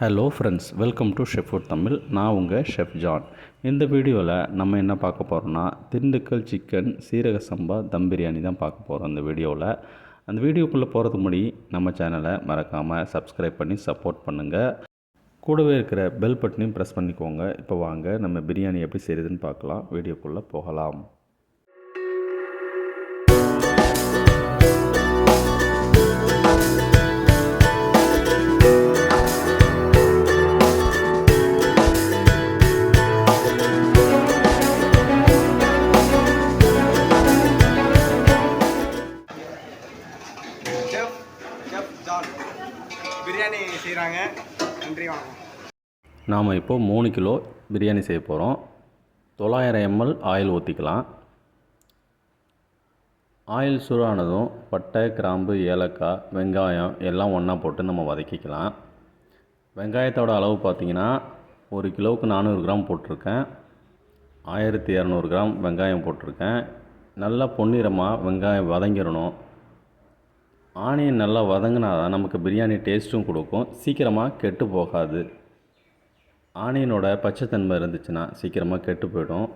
Hello friends welcome to chef food Tamil நான் உங்கள் chef John இந்த வீடியோவில் நம்ம என்ன பார்க்க போகிறோம்னா திண்டுக்கல் சிக்கன் சீரக சம்பா தம் பிரியாணி தான் பார்க்க போகிறோம் இந்த வீடியோவில் அந்த வீடியோக்குள்ளே போகிறதுக்கு முன்னாடி நம்ம சேனலை மறக்காமல் சப்ஸ்கிரைப் பண்ணி சப்போர்ட் பண்ணுங்கள் கூடவே இருக்கிற பெல் பட்டனையும் ப்ரெஸ் பண்ணிக்கோங்க. இப்போ வாங்க நம்ம பிரியாணி எப்படி செய்யுதுன்னு பார்க்கலாம். வீடியோக்குள்ளே போகலாம். நாம் இப்போது மூணு கிலோ பிரியாணி செய்ய போகிறோம். தொள்ளாயிரம் எம்எல் ஆயில் ஊற்றிக்கலாம். ஆயில் சூடானதும் பட்டை கிராம்பு ஏலக்காய் வெங்காயம் எல்லாம் ஒன்றா போட்டு நம்ம வதக்கிக்கலாம். வெங்காயத்தோட அளவு பார்த்திங்கன்னா ஒரு கிலோவுக்கு நானூறு கிராம் போட்டிருக்கேன். ஆயிரத்தி இரநூறு கிராம் வெங்காயம் போட்டிருக்கேன். நல்லா பொன்னிறமாக வெங்காயம் வதங்கிடணும். ஆனியன் நல்லா வதங்கினா தான் நமக்கு பிரியாணி டேஸ்ட்டும் கொடுக்கும். சீக்கிரமாக கெட்டு போகாது. ஆனியனோட பச்சைத்தன்மை இருந்துச்சுன்னா சீக்கிரமாக கெட்டு போயிடும்.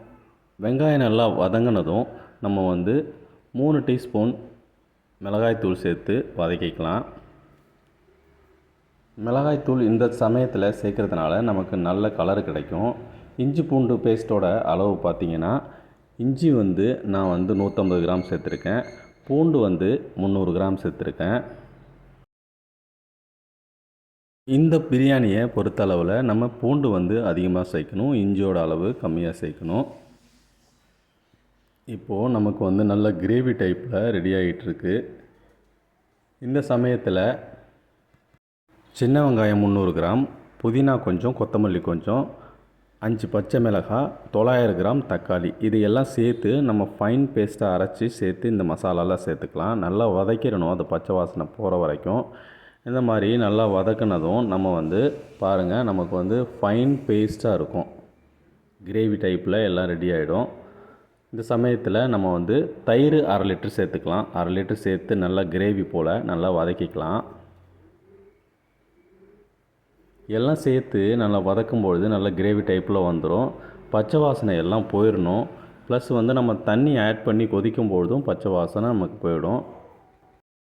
வெங்காயம் நல்லா வதங்கினதும் நம்ம வந்து மூணு டீஸ்பூன் மிளகாய்த்தூள் சேர்த்து வதக்கிக்கலாம். மிளகாய்த்தூள் இந்த சமயத்தில் சேர்க்குறதுனால நமக்கு நல்ல கலர் கிடைக்கும். இஞ்சி பூண்டு பேஸ்ட்டோட அளவு பார்த்திங்கன்னா இஞ்சி வந்து நான் வந்து நூற்றம்பது கிராம் சேர்த்துருக்கேன். பூண்டு வந்து முந்நூறு கிராம் சேர்த்துருக்கேன். இந்த பிரியாணியை பொறுத்த அளவில் நம்ம பூண்டு வந்து அதிகமாக சேர்க்கணும் இஞ்சியோட அளவு கம்மியாக சேர்க்கணும். இப்போது நமக்கு வந்து நல்ல கிரேவி டைப்பில் ரெடி ஆகிட்டுருக்கு இந்த சமயத்தில் சின்ன வெங்காயம் முந்நூறு கிராம் புதினா கொஞ்சம் கொத்தமல்லி கொஞ்சம் அஞ்சு பச்சை மிளகாய் தொள்ளாயிரம் கிராம் தக்காளி. இது எல்லாம் சேர்த்து நம்ம ஃபைன் பேஸ்ட்டை அரைச்சி சேர்த்து இந்த மசாலாலாம் சேர்த்துக்கலாம். நல்லா வதக்கிடணும். அது பச்சை வாசனை போகிற வரைக்கும். இந்த மாதிரி நல்லா வதக்குனதும் நம்ம வந்து பாருங்கள் நமக்கு வந்து ஃபைன் பேஸ்ட்டாக இருக்கும். கிரேவி டைப்பில் எல்லாம் ரெடி ஆகிடும் இந்த சமயத்தில் நம்ம வந்து தயிர் அரை லிட்டர் சேர்த்துக்கலாம். அரை லிட்டர் சேர்த்து நல்லா கிரேவி போல் நல்லா வதக்கிக்கலாம். எல்லாம் சேர்த்து நல்லா வதக்கும்பொழுது நல்லா கிரேவி டைப்பில் வந்துடும் பச்சை வாசனை எல்லாம் போயிடணும் ப்ளஸ் வந்து நம்ம தண்ணி ஆட் பண்ணி கொதிக்கும் பொழுதும் பச்சை வாசனை நமக்கு போயிடும்.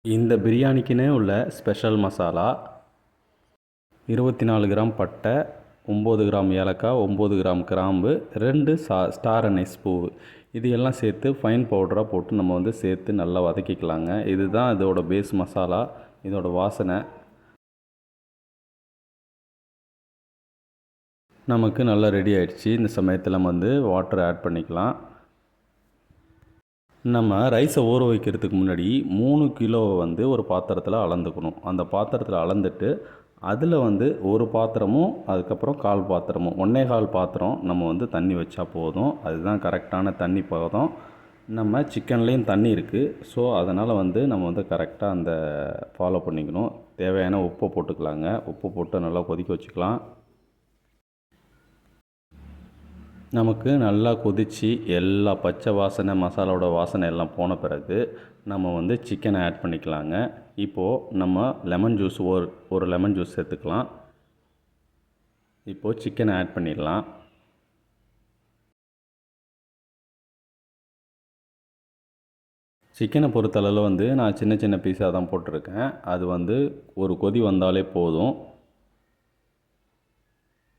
இந்த பிரியாணிக்குன்னே உள்ள ஸ்பெஷல் மசாலா இருபத்தி நாலு கிராம் பட்டை ஒம்பது கிராம் ஏலக்காய் ஒம்பது கிராம் கிராம்பு ரெண்டு சா ஸ்டார் அனைஸ் பூ இது எல்லாம் சேர்த்து ஃபைன் பவுடராக போட்டு நம்ம வந்து சேர்த்து நல்லா வதக்கிக்கலாங்க. இதுதான் இதோட பேஸ் மசாலா இதோட வாசனை. நமக்கு நல்லா ரெடி ஆயிடுச்சு. இந்த சமயத்தில் நம்ம வந்து வாட்டர் ஆட் பண்ணிக்கலாம். நம்ம ரைஸை ஊற வைக்கிறதுக்கு முன்னாடி மூணு கிலோவை வந்து ஒரு பாத்திரத்தில் அளந்துக்கணும். அந்த பாத்திரத்தில் அளந்துட்டு அதில் வந்து ஒரு பாத்திரமும் அதுக்கப்புறம் கால் பாத்திரமும். ஒன்றே கால் பாத்திரம் நம்ம வந்து தண்ணி வச்சா போதும். அதுதான் கரெக்டான தண்ணி பதம். நம்ம சிக்கன்லேயும் தண்ணி இருக்குது ஸோ அதனால் வந்து நம்ம வந்து கரெக்டாக அந்த ஃபாலோ பண்ணிக்கணும். தேவையான உப்பை போட்டுக்கலாங்க. உப்பு போட்டு நல்லா கொதிக்க வச்சுக்கலாம். நமக்கு நல்லா கொதித்து எல்லா பச்சை வாசனை மசாலாவோட வாசனை எல்லாம் போன பிறகு நம்ம வந்து சிக்கனை ஆட் பண்ணிக்கலாங்க. இப்போது நம்ம லெமன் ஜூஸ் ஒரு ஒரு லெமன் ஜூஸ் சேர்த்துக்கலாம். இப்போது சிக்கனை ஆட் பண்ணிடலாம். சிக்கனை பொறுத்தளவில் வந்து நான் சின்ன சின்ன பீஸாக தான் போட்டிருக்கேன். அது வந்து ஒரு கொதி வந்தாலே போதும்.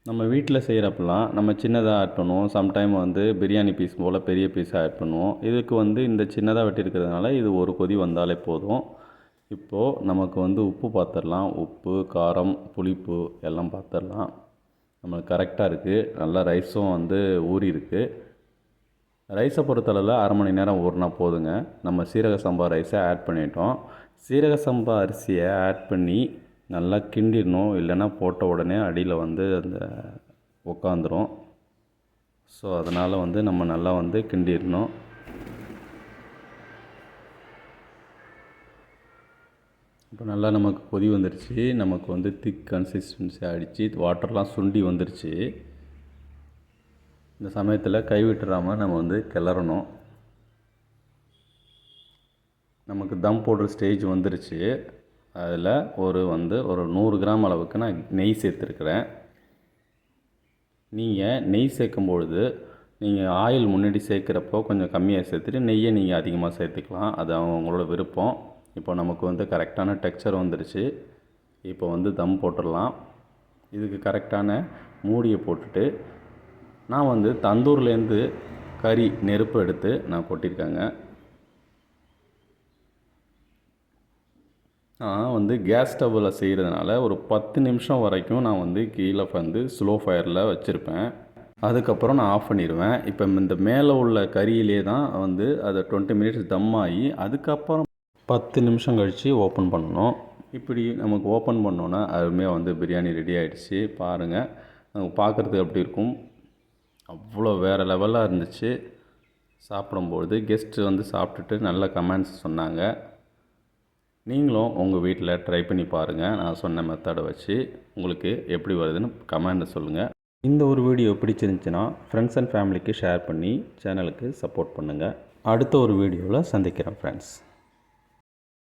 நம்ம வீட்டில் செய்கிறப்பெல்லாம் நம்ம சின்னதாக ஆட் பண்ணுவோம். சம்டைம் வந்து பிரியாணி பீஸ் போல் பெரிய பீஸாக ஆட் பண்ணுவோம். இதுக்கு வந்து இந்த சின்னதாக வெட்டியிருக்கிறதுனால இது ஒரு கொதி வந்தாலே போதும். இப்போது நமக்கு வந்து உப்பு பார்த்துடலாம் உப்பு காரம் புளிப்பு எல்லாம் பார்த்துடலாம் நம்மளுக்கு கரெக்டாக இருக்குது நல்லா ரைஸும் வந்து ஊறி இருக்குது ரைஸை பொறுத்தளவில் அரை மணி நேரம் ஊறினா போதுங்க. நம்ம சீரக சம்பா ரைஸை ஆட் பண்ணிட்டோம். சீரக சம்பா அரிசியை ஆட் பண்ணி நல்லா கிண்டிடணும் இல்லைன்னா போட்ட உடனே அடியில் வந்து அந்த உக்காந்துரும். ஸோ அதனால் வந்து நம்ம நல்லா வந்து கிண்டிடணும். இப்போ நல்லா நமக்கு கொதி வந்துருச்சு. நமக்கு வந்து திக் கன்சிஸ்டன்சி ஆகிடுச்சு வாட்டர்லாம் சுண்டி வந்துருச்சு. இந்த சமயத்தில் கைவிட்டுறாமல் நம்ம வந்து கிளறணும். நமக்கு தம் போடுற ஸ்டேஜ் வந்துருச்சு. அதில் ஒரு வந்து ஒரு நூறு கிராம் அளவுக்கு நான் நெய் சேர்த்துருக்குறேன். நீங்கள் நெய் சேர்க்கும் பொழுது நீங்கள் ஆயில் முன்னாடி சேர்க்குறப்போ கொஞ்சம் கம்மியாக சேர்த்துட்டு நெய்யை நீங்கள் அதிகமாக சேர்த்துக்கலாம். அது அவங்களோட விருப்பம். இப்போ நமக்கு வந்து கரெக்டான டெக்ஸ்சர் வந்துருச்சு. இப்போ வந்து தம் போட்டுடலாம். இதுக்கு கரெக்டான மூடியை போட்டுட்டு நான் வந்து தந்தூர்லேருந்து கறி நெருப்பு எடுத்து நான் கொட்டியிருக்கேங்க. நான் வந்து கேஸ் ஸ்டவ்வில் செய்கிறதுனால ஒரு பத்து நிமிஷம் வரைக்கும் நான் வந்து கீழே வந்து ஸ்லோ ஃபயரில் வச்சுருப்பேன். அதுக்கப்புறம் நான் ஆஃப் பண்ணிடுவேன் இப்போ இந்த மேலே உள்ள கறியிலே தான் வந்து அதை டுவெண்ட்டி மினிட்ஸ் தம் ஆகி அதுக்கப்புறம் பத்து நிமிஷம் கழித்து ஓப்பன் பண்ணணும். இப்படி நமக்கு ஓப்பன் பண்ணோன்னா அருமையாக வந்து பிரியாணி ரெடி ஆகிடுச்சு பாருங்கள் நமக்கு பார்க்குறதுக்கு அப்படி இருக்கும்? அவ்வளோ வேறு லெவலாக இருந்துச்சு. சாப்பிடும்பொழுது கெஸ்ட்டு வந்து சாப்பிட்டுட்டு நல்ல கமெண்ட்ஸ் சொன்னாங்க. நீங்களும் உங்கள் வீட்டில் ட்ரை பண்ணி பாருங்கள் நான் சொன்ன மெத்தடை வச்சு உங்களுக்கு எப்படி வருதுன்னு கமெண்ட்டில் சொல்லுங்கள் இந்த ஒரு வீடியோ பிடிச்சிருந்துச்சுன்னா ஃப்ரெண்ட்ஸ் அண்ட் ஃபேமிலிக்கு ஷேர் பண்ணி சேனலுக்கு சப்போர்ட் பண்ணுங்கள் அடுத்த ஒரு வீடியோவில் சந்திக்கிறேன் ஃப்ரெண்ட்ஸ்